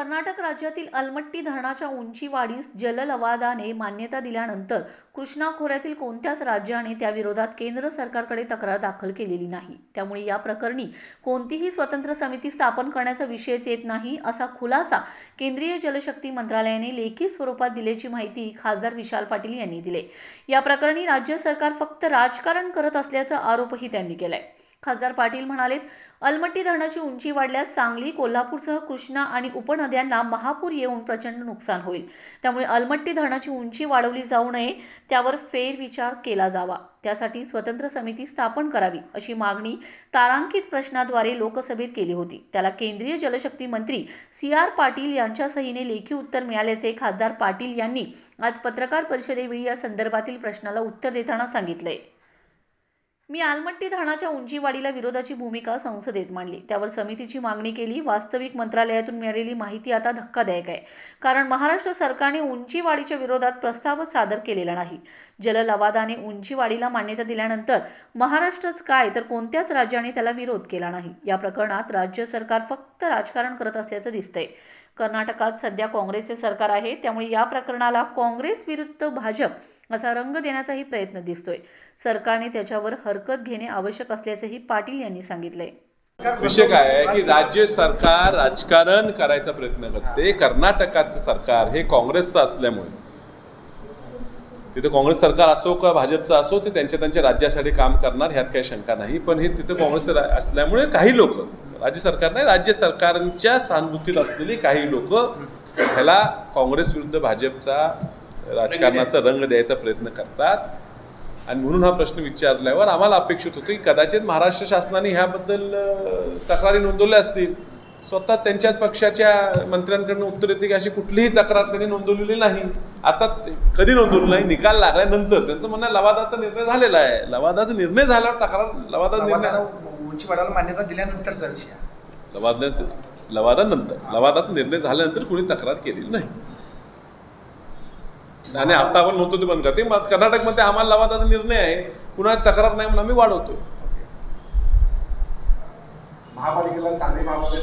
कर्नाटक राज्यातील अलमट्टी धरणाच्या उंची वाढीस जललवादाने मान्यता दिल्यानंतर कृष्णा खोऱ्यातील कोणत्याच राज्याने त्याविरोधात केंद्र सरकारकडे तक्रार दाखल केलेली नाही. त्यामुळे या प्रकरणी कोणतीही स्वतंत्र समिती स्थापन करण्याचा विषयच येत नाही असा खुलासा केंद्रीय जलशक्ती मंत्रालयाने लेखी स्वरूपात दिल्याची माहिती खासदार विशाल पाटील यांनी दिली या प्रकरणी राज्य सरकार फक्त राजकारण करत असल्याचा आरोपही त्यांनी केलाय. खासदार पाटील म्हणालेत अलमट्टी धरणाची उंची वाढल्यास सांगली कोल्हापूरसह कृष्णा आणि उपनद्यांना महापूर येऊन प्रचंड नुकसान होईल. त्यामुळे अलमट्टी धरणाची उंची वाढवली जाऊ नये त्यावर फेरविचार केला जावा. त्यासाठी स्वतंत्र समिती स्थापन करावी अशी मागणी तारांकित प्रश्नाद्वारे लोकसभेत केली होती. त्याला केंद्रीय जलशक्ती मंत्री सी आर पाटील यांच्या सहीने लेखी उत्तर मिळाल्याचे खासदार पाटील यांनी आज पत्रकार परिषदेवेळी या संदर्भातील प्रश्नाला उत्तर देताना सांगितले. मी आलमट्टी धरणाच्या उंचीवाढीला विरोधाची भूमिका संसदेत मांडली. त्यावर समितीची मागणी केली. वास्तविक मंत्रालयातून मिळालेली माहिती आता धक्कादायक आहे. कारण महाराष्ट्र सरकारने उंचीवाढीच्या विरोधात प्रस्तावच सादर केलेला नाही. जललवादाने उंचीवाढीला मान्यता दिल्यानंतर महाराष्ट्रच काय तर कोणत्याच राज्याने त्याला विरोध केला नाही. या प्रकरणात राज्य सरकार फक्त राजकारण करत असल्याचं दिसतंय. कर्नाटकात सध्या काँग्रेसचे सरकार आहे. त्यामुळे या प्रकरणाला काँग्रेस विरुद्ध भाजप असा रंग देण्याचाही प्रयत्न दिसतोय. सरकारने त्याच्यावर हरकत घेणे आवश्यक असल्याचंही पाटील यांनी सांगितलंय. विषय काय आहे की राज्य सरकार राजकारण करायचा प्रयत्न करते. कर्नाटकाचं सरकार हे काँग्रेसचं असल्यामुळे. तिथे काँग्रेस सरकार असो का भाजपचं असो ते त्यांच्या त्यांच्या राज्यासाठी काम करणार ह्यात काही शंका नाही. पण हे तिथे काँग्रेस असल्यामुळे काही लोक राज्य सरकार नाही राज्य सरकारांच्या सहानुभूतीत असलेली काही लोक ह्याला काँग्रेस विरुद्ध भाजपचा राजकारणाचा रंग द्यायचा प्रयत्न करतात. आणि म्हणून हा प्रश्न विचारल्यावर आम्हाला अपेक्षित होतं की कदाचित महाराष्ट्र शासनाने ह्याबद्दल तक्रारी नोंदवल्या असतील. स्वतः त्यांच्याच पक्षाच्या मंत्र्यांकडनं उत्तर येते की अशी कुठलीही तक्रार त्यांनी नोंदवलेली नाही. आता कधी नोंदवली नाही निकाल लागल्यानंतर त्यांचं म्हणणं लवादाचा निर्णय झालेला आहे. लवादाचा निर्णय झाल्यावर तक्रार लवादा निर्णय मान्यता दिल्यानंतरचा विषय आहे. लवादाचं लवादानंतर लवादाचा निर्णय झाल्यानंतर कुणी तक्रार केलेली नाही. आणि आता आपण म्हणतो ते बंद करते. मग कर्नाटकमध्ये आम्हाला लावायचा निर्णय आहे. पुन्हा तक्रार नाही म्हणून आम्ही वाढवतो महापालिकेला सांगली महापालिका